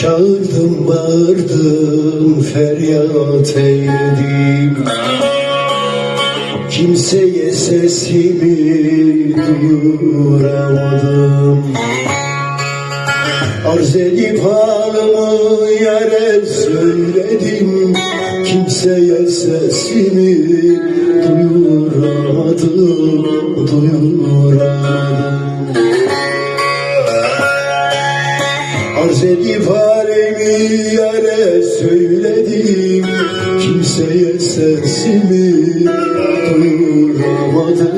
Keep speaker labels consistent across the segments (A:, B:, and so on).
A: Çağırdım bağırdım feryat eyledim Kimseye sesimi duyuramadım. Arz edip halımı yere söyledim. Kimseye sesimi duyuramadım Duyuramadım. Kimseye sesimi duyuramadım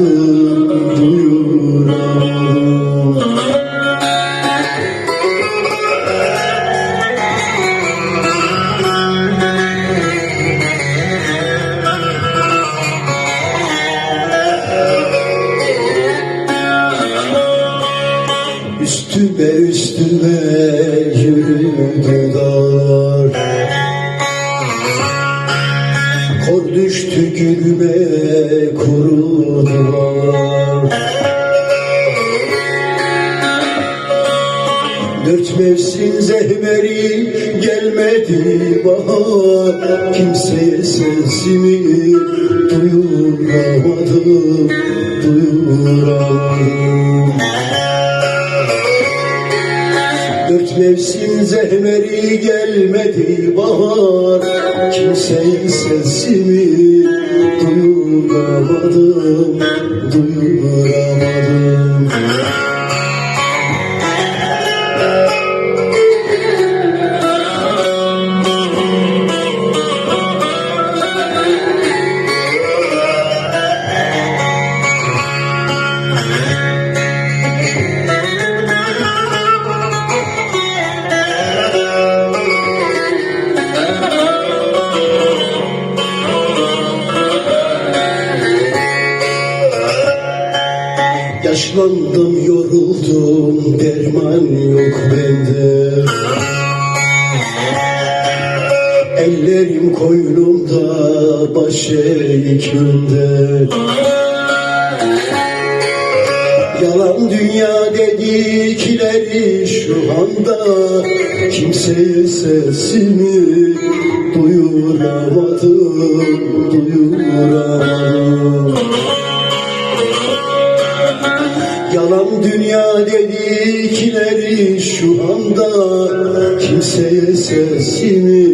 A: Duyuramadım Üstüme üstüme yürüdü dağlar kurudular Dört mevsim zehmeri gelmedi bahar. Kimseye sesimi duyuramadım Mevsim zehmeri gelmedi bahar. Kimseye sesimi duyuramadım Duyuramadım Yaşlandım yoruldum derman yok bende. Ellerim koynumda baş eğikimde Yalan dünya dedikleri şu anda Kimseye sesimi duyuramadım Duyuramadım Yalan dünya dedikleri şu anda Kimseye sesimi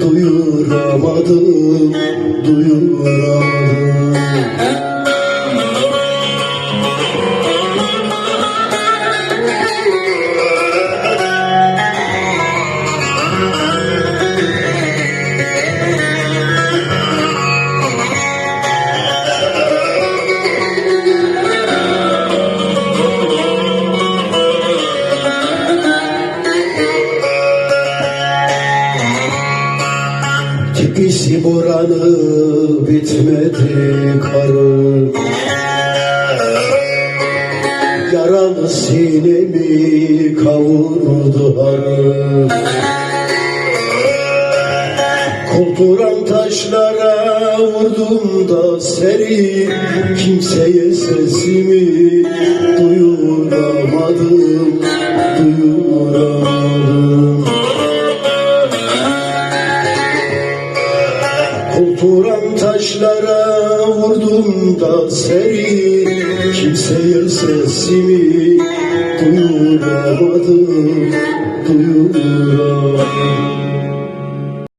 A: duyuramadım Tipisi buranı bitmedi karı Yaralı sinemi kavurdu harı Kulturan taşlara vurdum da seri Kimseye sesimi Duyuramadım taşlara vurdum da seri Kimseye sesimi duyuramadım Duyuramadım